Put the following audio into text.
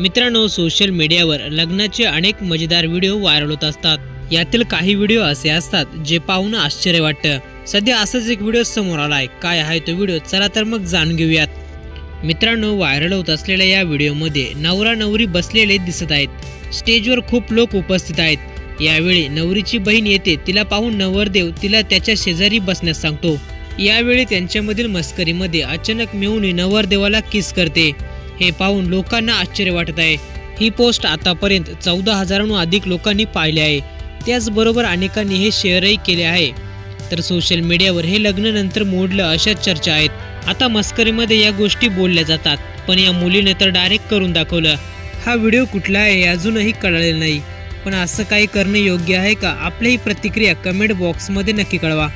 मित्रांनो सोशल मीडियावर लग्नाचे अनेक मजेदार व्हिडिओ व्हायरल होत असतात. यातील काही व्हिडिओ असे असतात जे पाहून आश्चर्य वाटतं. सध्या असाच एक व्हिडिओ समोर आलाय. काय आहे तो व्हिडिओ चला तर मग जाणून घेऊयात. मित्रांनो व्हायरल होत असलेल्या या व्हिडिओमध्ये नवरा नवरी बसलेले दिसत आहेत. स्टेजवर खूप लोक उपस्थित आहेत. यावेळी नवरीची बहीण येते तिला पाहून नवरदेव तिला त्याच्या शेजारी बसण्यास सांगतो. यावेळी त्यांच्यामधील मस्करीमध्ये अचानक मिळून नवरदेवाला किस करते. हे पाहून लोकांना आश्चर्य वाटत आहे. ही पोस्ट आतापर्यंत चौदा हजारांहून अधिक लोकांनी पाहिली आहे. त्याचबरोबर अनेकांनी हे शेअरही केले आहे. तर सोशल मीडियावर हे लग्न नंतर मोडलं अशा चर्चा आहेत. आता मस्करीमध्ये या गोष्टी बोलल्या जातात. पण या मुलीने तर डायरेक्ट करून दाखवलं. हा व्हिडिओ कुठला आहे हे अजूनही कळलेला नाही. पण असं काही करणे योग्य आहे का? आपली ही प्रतिक्रिया कमेंट बॉक्समध्ये नक्की कळवा.